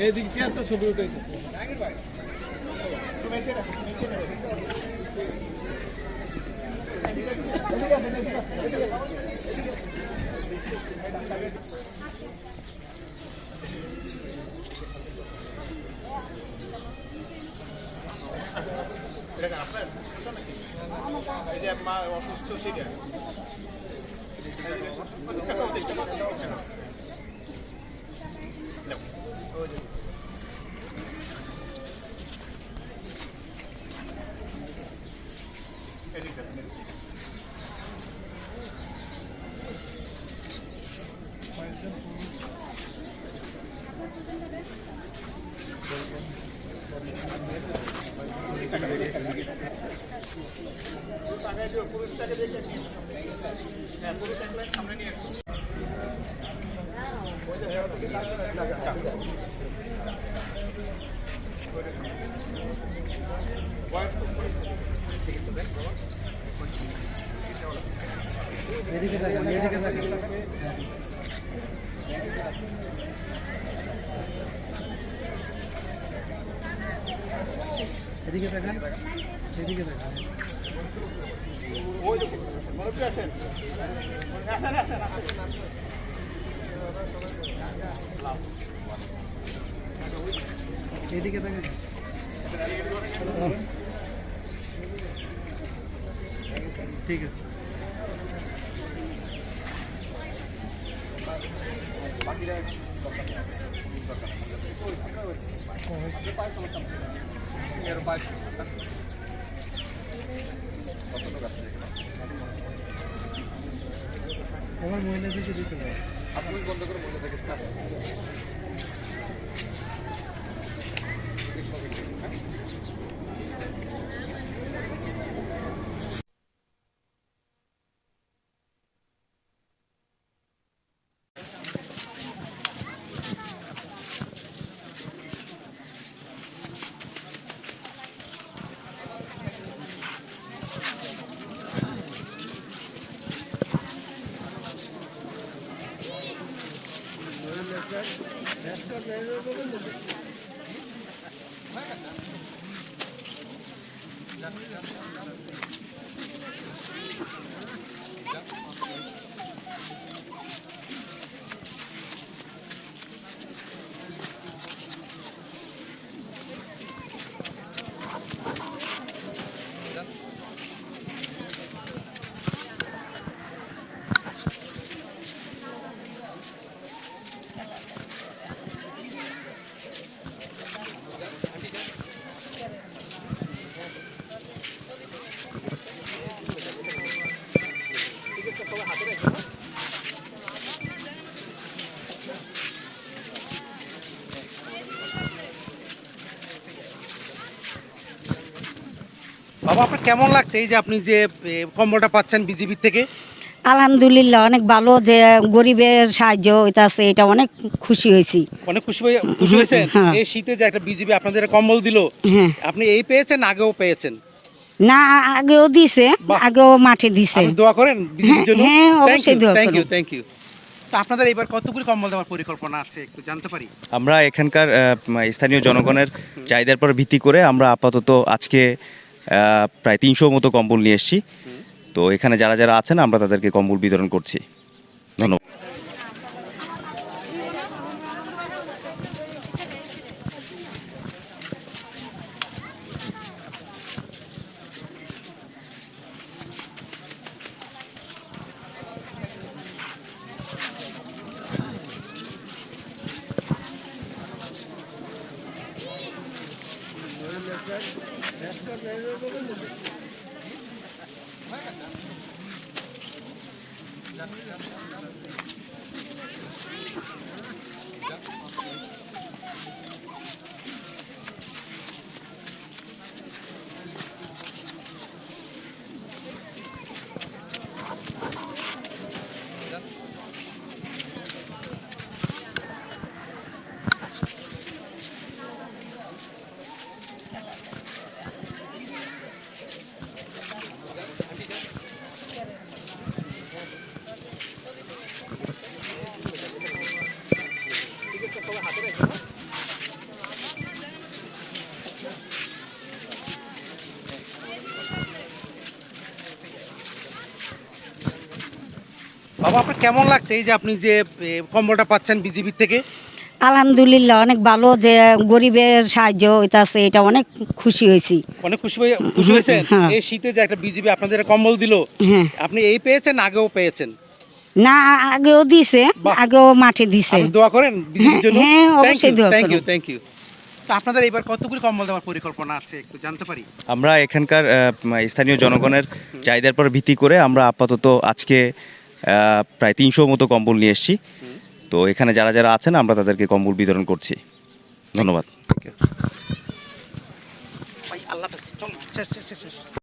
এদিক তো ছবি অসুস্থ সেটা পুরুষটাকে দেখে নিয়ে এসো সামনে। হ্যাঁ পুরুষ এক লাইন সামনে নিয়ে এসো বয়স এদিকে দেখেন এদিকে দেখেন এদিকে দেখেন এদিকে দেখেন ওই দেখুন মুরব্বী আসেন আসেন ঠিক আছে আমার মহিলাদেরকে দিতে হবে। আপনি বন্ধ করে মনে থেকে বাবা আপনার কেমন লাগছে? এই যে আপনি যে কম্বলটা পাচ্ছেন বিজেপি থেকে। আলহামদুলিল্লাহ অনেক ভালো যে গরিবের সাহায্য হইতাছে এটা অনেক খুশি হয়েছি। অনেক খুশি খুশি হয়েছেন? হ্যাঁ। এই শীতে যে একটা বিজেপি আপনাদের কম্বল দিল হ্যাঁ। আপনি এই পেয়েছেন আগেও পেয়েছেন? না আগেও দিছে আগেও মাঠে দিছে। দোয়া করেন হ্যাঁ, অবশ্যই দোয়া থ্যাংক ইউ থ্যাংক ইউ তো আপনাদের এবার কতগুলি কম্বল দেওয়ার পরিকল্পনা আছে একটু জানতে পারি? আমরা এখানকার স্থানীয় জনগণের চাহিদার পর ভিত্তি করে আমরা আপাতত আজকে প্রায় তিনশো মতো কম্বল নিয়ে এসেছি। তো এখানে যারা যারা আছেন, আমরা তাদেরকে কম্বল বিতরণ করছি। ধন্যবাদ। Thank Thank you. বাবা আপনার কেমন লাগছে এই যে আপনি যে কম্বলটা পাচ্ছেন বিজিবির থেকে? আলহামদুলিল্লাহ অনেক ভালো যে গরিবের সাহায্য হইতাছে এটা অনেক খুশি হয়েছি। অনেক খুশি খুশি হয়েছেন? হ্যাঁ। এই শীতে যে একটা বিজিবি আপনাদের কম্বল দিল হ্যাঁ। আপনি এই পেয়েছেন আগেও পেয়েছেন? না আগেও দিছে আগেও মাঠে দিছে। আপনি দোয়া করেন বিজিবির জন্য? হ্যাঁ, অবশ্যই দোয়া থ্যাংক ইউ। থ্যাংক ইউ তো আপনাদের এবার কতগুলি কম্বল দেওয়ার পরিকল্পনা আছে একটু জানতে পারি? আমরা এখানকার স্থানীয় জনগণের চাহিদার পর ভিত্তি করে আমরা আপাতত আজকে প্রায় তিনশো মতো কম্বল নিয়ে এসেছি। তো এখানে যারা যারা আছেন আমরা তাদেরকে কম্বল বিতরণ করছি। ধন্যবাদ। আল্লাহ